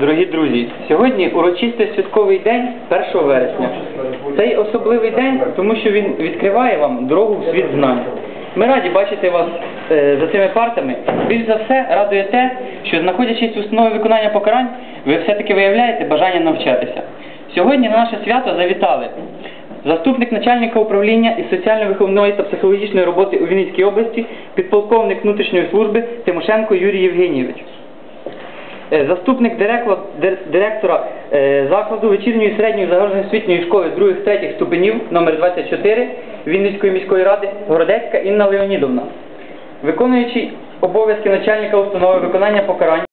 Дорогі друзі, сьогодні урочистий святковий день 1 вересня. Цей особливий день, тому що він відкриває вам дорогу в світ знань. Ми раді бачити вас е, за цими партами. Більш за все радує те, що знаходячись в установі виконання покарань, ви все-таки виявляєте бажання навчатися. Сьогодні на наше свято завітали заступник начальника управління із соціально-виховної та психологічної роботи у Вінницькій області, підполковник внутрішньої служби Тимошенко Юрій Євгенійович. Е, Заступник директора, директора закладу вечірньої середньої загальноосвітньої школи других третіх ступенів номер 24 Вінницької міської ради Городецька Інна Леонідовна. Виконуючий обов'язки начальника установи виконання покарань